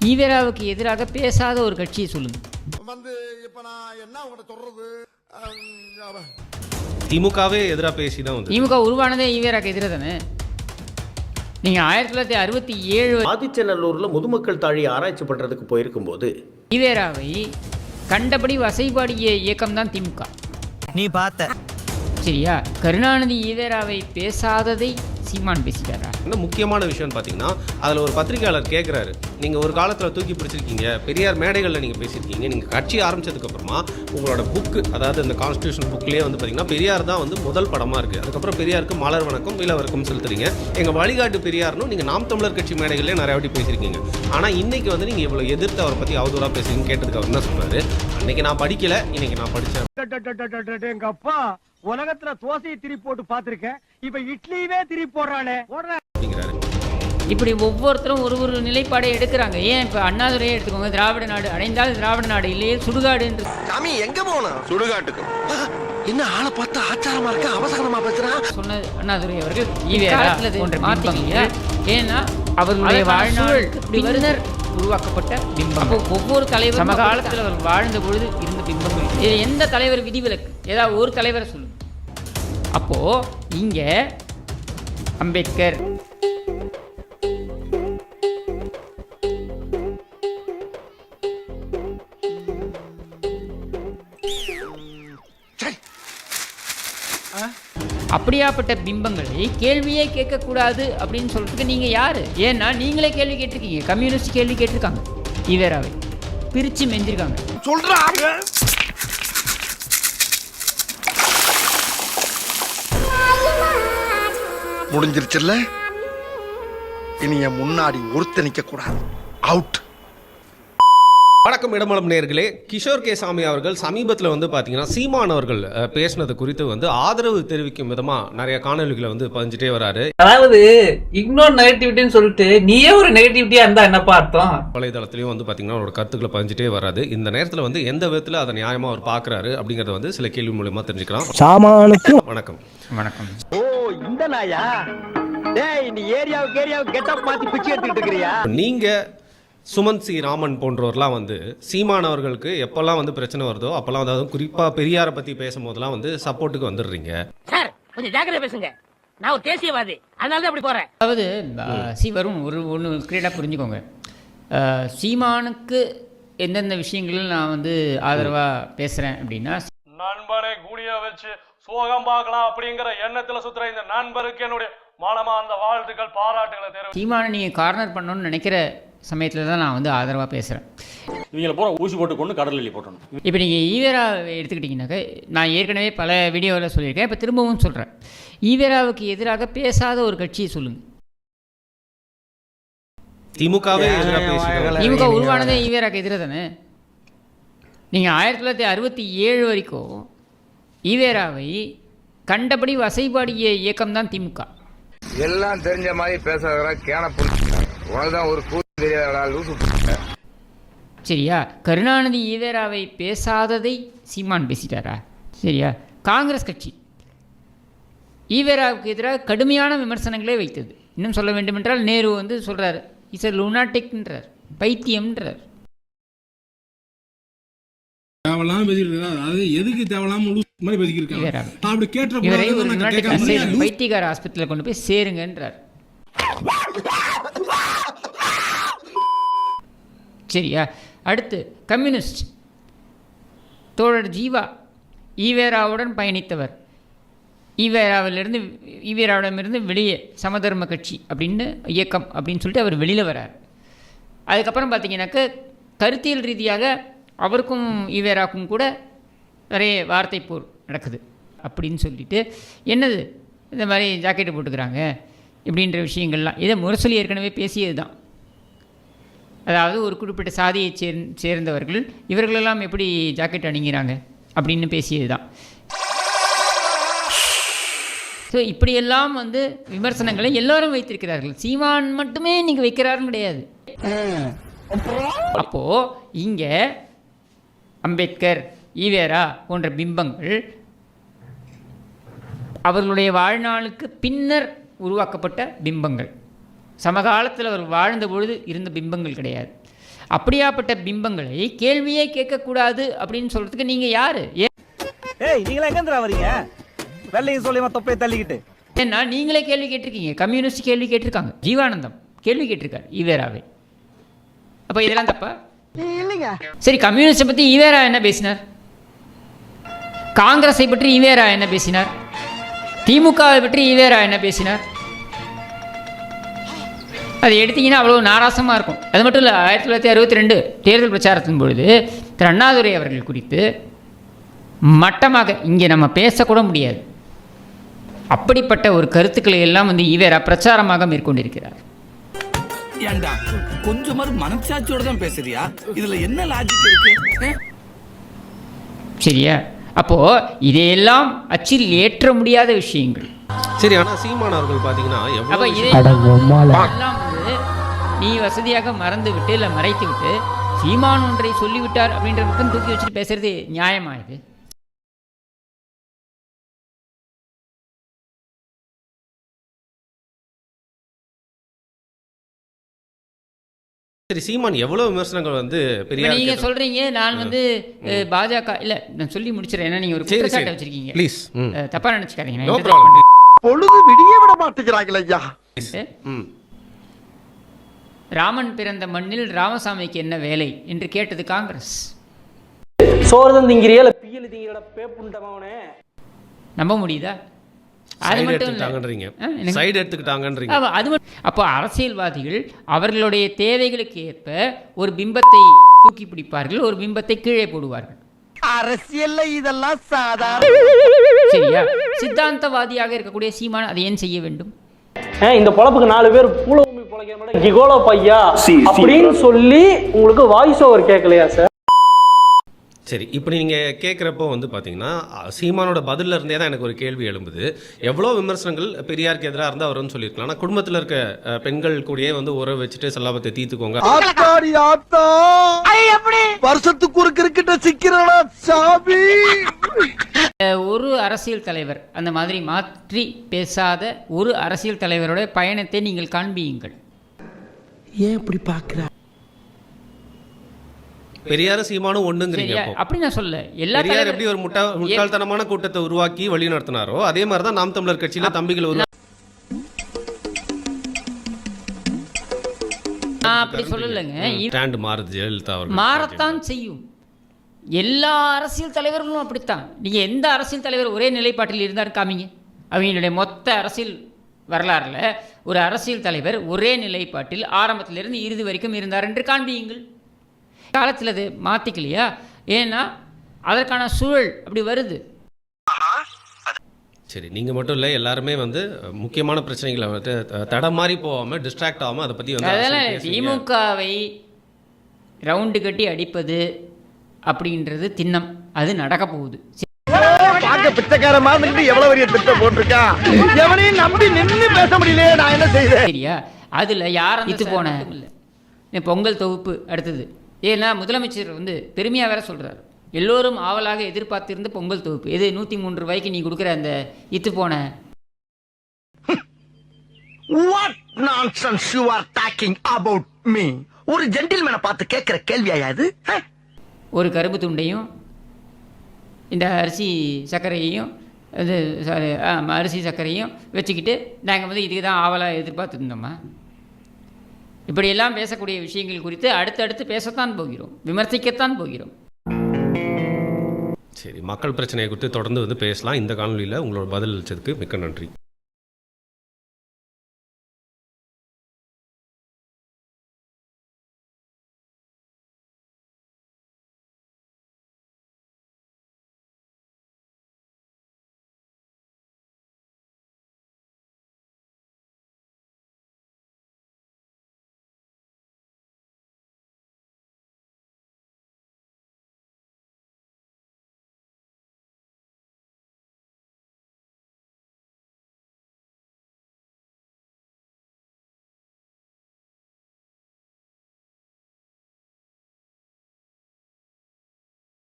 ஈவேராவுக்கு எதிராக பேசாத ஒரு கட்சியை சொல்லுங்க. வந்து இப்ப நான் என்ன உங்கள்கிட்ட சொல்றது? திமுகவே எதிராக பேசி தான் வந்து திமுக உருவானதே ஈவேராக்கு எதிராக தானே? நீங்கள் ஆயிரத்தி தொள்ளாயிரத்தி அறுபத்தி ஏழு ஆதிச்சநல்லூர்ல முதுமக்கள் தாழி ஆராய்ச்சி பண்றதுக்கு போயிருக்கும்போது ஈவேராவை கண்டபடி வசைபாடிய இயக்கம் தான் திமுக. நீ பார்த்த. சரியா? கருணாநிதி ஈவேராவை பேசாததை சீமான் பேசிட்டாரா? என்ன முக்கியமான விஷயம்னு பார்த்தீங்கன்னா அதில் ஒரு பத்திரிகையாளர் கேட்குறாரு நீங்கள் ஒரு காலத்தில் தூக்கி பிடிச்சிருக்கீங்க பெரியார் மேடைகளில் நீங்கள் பேசியிருக்கீங்க நீங்கள் கட்சி ஆரம்பிச்சதுக்கப்புறமா உங்களோட புக்கு அதாவது இந்த கான்ஸ்டியூஷன் புக்லேயே வந்து பார்த்தீங்கன்னா பெரியார் தான் வந்து முதல் படமாக இருக்குது அதுக்கப்புறம் பெரியாருக்கு மலர் வணக்கம் மீளவர்க்கம் செலுத்துறீங்க. எங்கள் வழிகாட்டு பெரியார்னு நீங்கள் நாம் தமிழர் கட்சி மேடைகளே நிறைய வாட்டி பேசியிருக்கீங்க ஆனால் இன்றைக்கி வந்து நீங்கள் இவ்வளோ எதிர்த்து அவரை பற்றி அவதூறாக பேசுறீங்கன்னு கேட்டதுக்கு அவர் என்ன சொன்னார் அன்னைக்கு நான் படிக்கலை இன்றைக்கி நான் படித்தேன் எங்க அப்பா உலகத்துல தோசையை திருப்பி போட்டு பாத்திருக்கேன் இப்ப இட்லியவே திருப்பி போடுறானே. இப்படி ஒவ்வொருத்தரும் ஒரு ஒரு நிலைப்பாடை எடுக்கிறாங்க. ஏன் இப்போ அண்ணாதுரையே எடுத்துக்கோங்க? திராவிட நாடு அடைந்தால் திராவிட நாடு இல்லையே சுடுகாடு என்று. சாமி எங்க போகணும்? சுடுகாட்டுக்கு. என்ன ஆளை பார்த்தா ஆச்சாரமா இருக்க அவசரமா பேசுறான் சொன்ன அண்ணாதுரை அவர்கள் மாத்தீங்க ஏன்னா அவர்களுடைய வாழ்நாள் உருவாக்கப்பட்ட பிம்பம் அப்போ ஒவ்வொரு தலைவர் சமகாலத்தில் அவர் வாழ்ந்த பொழுது இருந்த இது எந்த தலைவர் விதிவிலக்கு? ஏதாவது ஒரு தலைவரை சொல்லுங்க. அப்போ இங்க அம்பேத்கர். அப்படியாப்பட்ட பிம்பங்களை கேள்வியே கேட்கக்கூடாது அப்படின்னு சொல்றதுக்கு நீங்க யாரு? ஏன்னா நீங்களே கேள்வி கேட்டிருக்கீங்க. கம்யூனிஸ்ட் கேள்வி கேட்டிருக்காங்க. ஈவேராவை பிரிச்சு மெஞ்சிருக்காங்க. சொல்றாங்க முடிஞ்சிருச்சுல்ல? இனி என் முன்னாடி ஒருத்த நிக்க கூடாது அவுட் வணக்கம் இடமலம் நேர்களே. கிஷோர் கே சாமி அவர்கள் சமீபத்தில் வந்து பார்த்தீங்கன்னா சீமான் அவர்கள் பேசினது குறித்து வந்து ஆதரவு தெரிவிக்கும் விதமாக நிறைய காணொலிகளை வந்து பதிஞ்சிட்டே வராரு. அதாவது இக்னோர் நெகட்டிவிட்டின்னு சொல்லிட்டு நீயே ஒரு நெகட்டிவிட்டியா இருந்தா என்னப்பா அர்த்தம்? வலைதளத்திலையும் வந்து பார்த்தீங்கன்னா அவரோட கருத்துக்களை பதிஞ்சிட்டே வராது. இந்த நேரத்தில் வந்து எந்த விதத்தில் அதை நியாயமாக அவர் பார்க்குறாரு அப்படிங்கிறத வந்து சில கேள்வி மூலியமாக தெரிஞ்சுக்கலாம். சாமானுக்கு வணக்கம். வணக்கம். ஓ இந்த நாயா? டேய் இந்த ஏரியாவுக்கு ஏரியாவுக்கு கெட்டப் மாத்தி பிச்சை எடுத்துக்கிட்டு இருக்கிறியா? நீங்கள் சுமந்த் சி. ராமன் போன்றவர்லாம் வந்து சீமான் அவர்களுக்கு எப்போல்லாம் வந்து பிரச்சனை வருதோ அப்போல்லாம் வந்து அதுவும் குறிப்பாக பெரியாரை பற்றி பேசும்போதெல்லாம் வந்து சப்போர்ட்டுக்கு வந்துடுறீங்க. சார் கொஞ்சம் ஜாக்கிரதை பேசுங்க. நான் ஒரு தேசியவாதி. அதனால தான் அப்படி போறேன். அதாவது அஹ், சி வரும் ஒரு ஒன்று கிரீடாக புரிஞ்சுக்கோங்க. சீமானுக்கு எந்தெந்த விஷயங்களில் நான் வந்து ஆதரவாக பேசுகிறேன் அப்படின்னா நண்பரை கூடிய வச்சு சோகம் பார்க்கலாம் அப்படிங்கிற எண்ணத்துல சுத்துற இந்த நண்பருக்கு என்னுடைய மனமா அந்த வாழ்த்துக்கள் பாராட்டுகளை தெரிவித்து சீமானை நீங்கள் கார்னர் பண்ணணும்னு நினைக்கிற சமயத்தில் தான் நான் வந்து ஆதரவாக பேசுகிறேன் இவங்களை பூரா ஊசி போட்டு கொண்டு கடலில் போட்டணும். இப்போ நீங்கள் ஈவேரா எடுத்துக்கிட்டிங்கனாக்க நான் ஏற்கனவே பல வீடியோவில் சொல்லியிருக்கேன். இப்போ திரும்பவும் சொல்கிறேன் ஈவேராவுக்கு எதிராக பேசாத ஒரு கட்சியை சொல்லுங்கள் திமுகவே திமுக உருவானதே ஈவேராக்கு எதிராக தானே? நீங்கள் ஆயிரத்தி தொள்ளாயிரத்தி அறுபத்தி ஏழு வரைக்கும் ஈவேராவை கண்டபடி வசைபாடிய இயக்கம் தான் திமுக. எல்லாம் தெரிஞ்ச மாதிரி பேசுறதா கேன உனக்குதான் ஒரு லூசு சரியா? கருணாநிதி ஈவேராவை பேசாததை சீமான் பேசிட்டாரா? சரியா? காங்கிரஸ் கட்சி ஈவேராவுக்கு எதிராக கடுமையான விமர்சனங்களே வைத்தது. இன்னும் சொல்ல வேண்டுமென்றால் நேரு வந்து சொல்கிறார் இஸ் அ லுனாட்டிக்ன்றார் பைத்தியம்ன்றார். தேவையில்லாம பேசிட்டு அதாவது எதுக்கு தேவையில்லாம முழு மாதிரி பேசிக்கிட்டு அப்படி கேட்ட. பைத்தியக்கார ஆஸ்பத்திரியில் கொண்டு போய் சேருங்கன்றார். சரியா? அடுத்து கம்யூனிஸ்ட். தோழர் ஜீவா ஈவேராவுடன் பயணித்தவர். ஈவேராவிலிருந்து ஈவேராவிடமிருந்து வெளியே சமதர்ம கட்சி அப்படின்னு இயக்கம் அப்படின்னு சொல்லிட்டு அவர் வெளியில் வரார் அதுக்கப்புறம் பார்த்தீங்கன்னாக்க கருத்தியல் ரீதியாக அவருக்கும் ஈவேராவுக்கும் கூட நிறைய வார்த்தை போர் நடக்குது அப்படின்னு சொல்லிட்டு என்னது? இந்த மாதிரி ஜாக்கெட்டு போட்டுக்கிறாங்க இப்படின்ற விஷயங்கள்லாம். இதை முரசொலி ஏற்கனவே பேசியது தான் அதாவது ஒரு குறிப்பிட்ட சாதியை சேர் சேர்ந்தவர்கள் இவர்களெல்லாம் எப்படி ஜாக்கெட் அணிங்கிறாங்க அப்படின்னு பேசியது தான் ஸோ இப்படியெல்லாம் வந்து விமர்சனங்களை எல்லாரும் வைத்திருக்கிறார்கள். சீமான் மட்டுமே நீங்கள் வைக்கிறாருன்னு கிடையாது. அப்போது இங்கே அம்பேத்கர் ஈவேரா போன்ற பிம்பங்கள் அவர்களுடைய வாழ்நாளுக்கு பின்னர் உருவாக்கப்பட்ட பிம்பங்கள். சமகாலத்தில் அவர் வாழ்ந்த பொழுது இருந்த பிம்பங்கள் கிடையாது. அப்படியாப்பட்ட பிம்பங்களை கேள்வியே கேட்கக்கூடாது அப்படின்னு சொல்கிறதுக்கு நீங்கள் யார்? ஏய் நீங்களா எங்க வரீங்க? வெள்ளையும் சொல்லி தொப்பையை தள்ளிக்கிட்டு. ஏன்னா நீங்களே கேள்வி கேட்டிருக்கீங்க. கம்யூனிஸ்ட் கேள்வி கேட்டிருக்காங்க. ஜீவானந்தம் கேள்வி கேட்டிருக்காரு ஈவேராவை. அப்போ இதெல்லாம் தப்பா? இல்லைங்க. சரி கம்யூனிஸ்டை பற்றி ஈவேரா என்ன பேசினார்? காங்கிரஸை பற்றி ஈவேரா என்ன பேசினார்? திமுகவை பற்றி ஈவேரா என்ன பேசினார்? அதை எடுத்தீங்கன்னா அவ்வளோ நாராசமாக இருக்கும். அது மட்டும் இல்லை ஆயிரத்தி தொள்ளாயிரத்தி அறுபத்தி ரெண்டு தேர்தல் பிரச்சாரத்தின் பொழுது திரு அண்ணாதுரை அவர்கள் குறித்து மட்டமாக இங்கே நம்ம பேசக்கூட முடியாது. அப்படிப்பட்ட ஒரு கருத்துக்களை எல்லாம் வந்து ஈவேரா பிரச்சாரமாக மேற்கொண்டிருக்கிறார். ஏண்டா? கொஞ்சமாவது மனசாட்சியோட தான் பேசுறியா? இதுல என்ன லாஜிக் இருக்கு? சரியா? அப்போது இதையெல்லாம் அச்சில் ஏற்ற முடியாத விஷயங்கள். சரி ஆனா சீமான் அவர்கள் பாத்தீங்கன்னா அப்போ எவ்வளவு இதை எல்லாம் வந்து நீ வசதியாக மறந்து விட்டு இல்லை மறைத்து விட்டு சீமான் ஒன்றை சொல்லிவிட்டார் அப்படின்ற மட்டும் தூக்கி வச்சுட்டு பேசுறது நியாயமா இது? சரி சீமான் எவ்வளவு விமர்சனங்கள் வந்து பெரியார் நீங்க சொல்றீங்க நான் வந்து பாஜக இல்ல நான் சொல்லி முடிச்சிடறேன் ஏன்னா நீங்க ஒரு குற்றச்சாட்டை சரி. வச்சிருக்கீங்க. அஹ், தப்பா நினைச்சுக்காதீங்க. பொழுது விடிய விட மாட்டேங்கிறாங்களே ஐயா. ராமன் பிறந்த மண்ணில் ராமசாமிக்கு என்ன வேலை என்று கேட்டது காங்கிரஸ். சோறு திங்கிறியா இல்ல பியல் திங்கிறட பேப்புண்டவனே? நம்ப முடியுதா? அது எடுத்துக்கிட்டாங்கன்றீங்க. சைடு எடுத்துக்கிட்டாங்கன்றீங்க. அப்ப அது அப்போ அரசியல்வாதிகள் அவர்களுடைய தேவைகளுக்கு ஏற்ப ஒரு பிம்பத்தை தூக்கி பிடிப்பார்கள் ஒரு பிம்பத்தை கீழே போடுவார்கள். அரசியல்ல இதெல்லாம் சாதாரண சரியா? சித்தாந்தவாதியாக இருக்கக்கூடிய சீமான் அதை ஏன் செய்ய வேண்டும்? இந்த பொழப்புக்கு நாலு பேர் பூல உமி பொழைக்கிற மாதிரி கிகோலோ பையா அப்படின்னு சொல்லி உங்களுக்கு வாய்ஸ் ஓவர் கேட்கலையா சார் சரி இப்படி நீங்க கேட்குறப்போ வந்து பாத்தீங்கன்னா அ, சீமானோட பதில்ல இருந்தே தான் எனக்கு ஒரு கேள்வி எழும்புது. எவ்வளோ விமர்சனங்கள் பெரியாருக்கு எதிராக இருந்தால் வந்து சொல்லியிருக்கலாம். ஆனால் குடும்பத்தில் இருக்க பெண்கள் கூடயே வந்து உறவு வச்சுட்டு செல்லாபத்தை ஆத்தா! வருஷத்துக்கு ஒரு கிரிக்கெட்ட சிக்கிறனா சாமி? ஒரு அரசியல் தலைவர் அந்த மாதிரி மாற்றி பேசாத ஒரு அரசியல் தலைவரோட பயணத்தை நீங்கள் காண்பியுங்கள். ஏன் இப்படி பாக்குற பெரியாரும் சீமானும் ஒண்ணுங்கிறீங்க அப்படி நான் சொல்ல எல்லா பெரியார் எப்படி ஒரு முட்டா முட்டாள்தனமான கூட்டத்தை உருவாக்கி வழி நடத்தினாரோ அதே மாதிரி தான் நாம் தமிழர் கட்சியில தம்பிகள் உருவா நான் அப்படி சொல்லலைங்க. ஸ்டாண்ட் மாறுது ஜெயலலிதா மாறத்தான் செய்யும். எல்லா அரசியல் தலைவர்களும் அப்படித்தான். நீங்கள் எந்த அரசியல் தலைவர் ஒரே நிலைப்பாட்டில் இருந்தார் காமிங்க. அவங்களுடைய மொத்த அரசியல் வரலாறில் ஒரு அரசியல் தலைவர் ஒரே நிலைப்பாட்டில் ஆரம்பத்திலிருந்து இறுதி வரைக்கும் இருந்தார் என்று காண்பியுங்கள். காலத்தில் அது மாற்றிக்கலையா ஏன்னா அதற்கான சூழல் அப்படி வருது. சரி நீங்க மட்டும் இல்ல எல்லாருமே வந்து முக்கியமான பிரச்சனைகளை வந்து தடம் மாறி போகாம டிஸ்ட்ராக்ட் ஆகாம அதை பத்தி வந்து பேசுங்க. திமுகவை ரவுண்டு கட்டி அடிப்பது அப்படின்றது திண்ணம். அது நடக்க போகுது. பாக்க பிச்சைக்கார மாதிரி எவ்வளவு பெரிய திட்டம் போட்டிருக்கா எவனையும் நம்பி நின்னு பேச முடியலையே நான் என்ன செய்வேன்? சரியா? அதில் யார் இது போன பொங்கல் தொகுப்பு அடுத்தது. ஏன்னா முதலமைச்சர் வந்து பெருமையாக வேற சொல்கிறார் எல்லோரும் ஆவலாக எதிர்பார்த்திருந்த பொங்கல் தொகுப்பு. எது நூற்றி மூன்று ரூபாய்க்கு நீ கொடுக்குற அந்த இத்து போன? What nonsense you are talking about me ஒரு ஜென்டில்மேனை பார்த்து கேட்கிற கேள்வியா இது? ஒரு கரும்பு துண்டையும் இந்த அரிசி சர்க்கரையையும் இது சாரி அரிசி சர்க்கரையும் வச்சுக்கிட்டு நாங்கள் வந்து இதுக்கு தான் ஆவலாக எதிர்பார்த்துருந்தோமா? இப்படியெல்லாம் பேசக்கூடிய விஷயங்கள் குறித்து அடுத்தடுத்து பேசத்தான் போகிறோம் விமர்சிக்கத்தான் போகிறோம். சரி மக்கள் பிரச்சனையை குறித்து தொடர்ந்து வந்து பேசலாம். இந்த காணொலியில் உங்களோட பதில் அளிச்சதுக்கு மிக்க நன்றி.